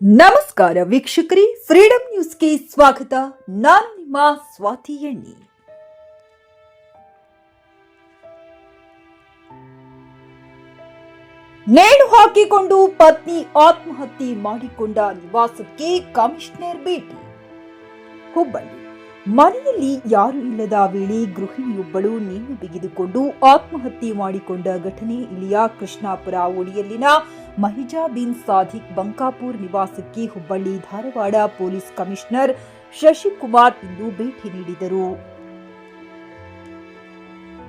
ನಮಸ್ಕಾರ ವೀಕ್ಷಕರಿ ಫ್ರೀಡಂ ನ್ಯೂಸ್ಗೆ ಸ್ವಾಗತ. ನಾನು ನಿಮ್ಮ ಸ್ವಾತಿ ಎಣ್ಣಿ. ನೇಣು ಹಾಕಿಕೊಂಡು ಪತ್ನಿ ಆತ್ಮಹತ್ಯೆ ಮಾಡಿಕೊಂಡ ನಿವಾಸಕ್ಕೆ ಕಮಿಷನರ್ ಭೇಟಿ. ಹುಬ್ಬಳ್ಳಿ. ಮನೆಯಲ್ಲಿ ಯಾರು ಇಲ್ಲದ ವೇಳೆ ಗೃಹಿಣಿಯೊಬ್ಬಳು ನೇಣು ಬಿಗಿದುಕೊಂಡು ಆತ್ಮಹತ್ಯೆ ಮಾಡಿಕೊಂಡ ಘಟನೆ ಇಲ್ಲಿಯ ಕೃಷ್ಣಾಪುರ ಓಣಿಯಲ್ಲಿನ ಮಹಿಜಾ ಬಿನ್ ಸಾಧಿಕ್ ಬಂಕಾಪುರ್ ನಿವಾಸಕ್ಕೆ ಹುಬ್ಬಳ್ಳಿ ಧಾರವಾಡ ಪೊಲೀಸ್ ಕಮಿಷನರ್ ಶಶಿಕುಮಾರ್ ಇಂದು ಭೇಟಿ ನೀಡಿದರು.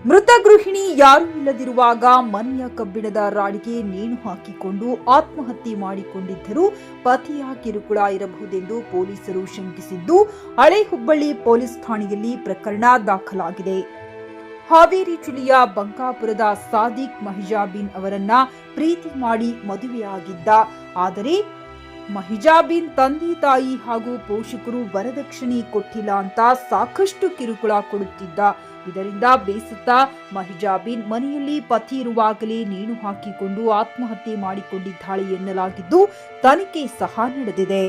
ಮೃತ ಗೃಹಿಣಿ ಯಾರೂ ಇಲ್ಲದಿರುವಾಗ ಮನೆಯ ಕಬ್ಬಿಣದ ರಾಡಿಗೆ ನೇಣು ಹಾಕಿಕೊಂಡು ಆತ್ಮಹತ್ಯೆ ಮಾಡಿಕೊಂಡಿದ್ದರೂ ಪತಿಯ ಕಿರುಕುಳ ಇರಬಹುದೆಂದು ಪೊಲೀಸರು ಶಂಕಿಸಿದ್ದು, ಹಳೆ ಹುಬ್ಬಳ್ಳಿ ಪೊಲೀಸ್ ಠಾಣೆಯಲ್ಲಿ ಪ್ರಕರಣ ದಾಖಲಾಗಿದೆ. ಹಾವೇರಿ ಜಿಲ್ಲೆಯ ಬಂಕಾಪುರದ ಸಾದಿಕ್ ಮಹಿಜಾಬಿನ್ ಅವರನ್ನ ಪ್ರೀತಿ ಮಾಡಿ ಮದುವೆಯಾಗಿದ್ದ. ಆದರೆ ಮಹಿಜಾಬಿನ್ ತಂದೆ ತಾಯಿ ಹಾಗೂ ಪೋಷಕರು ವರದಕ್ಷಿಣೆ ಕೊಟ್ಟಿಲ್ಲ ಅಂತ ಸಾಕಷ್ಟು ಕಿರುಕುಳ ಕೊಡುತ್ತಿದ್ದ. ಇದರಿಂದ ಬೇಸತ್ತ ಮಹಿಜಾಬಿನ್ ಮನೆಯಲ್ಲಿ ಪತಿ ಇರುವಾಗಲೇ ನೇಣು ಹಾಕಿಕೊಂಡು ಆತ್ಮಹತ್ಯೆ ಮಾಡಿಕೊಂಡಿದ್ದಾಳೆ ಎನ್ನಲಾಗಿದ್ದು, ತನಿಖೆ ಸಹ ನಡೆದಿದೆ.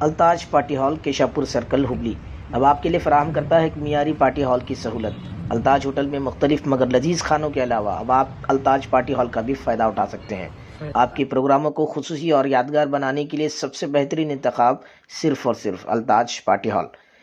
Altaj party hall, Keshapur circle, Hubli. अब आपके लिए फराहम करता है एक मीरी पार्टी हॉल की सहूलत। अल्ताज होटल में मुख्तलिफ़ मगर लजीज खानों के अलावा अब आप अल्ताज पार्टी हॉल का भी फ़ायदा उठा सकते हैं। आपके प्रोग्रामों को खसूसी और यादगार बनाने के लिए सबसे बेहतरीन इंतखब सिर्फ़ और सिर्फ़ अल्ताज पार्टी हॉल।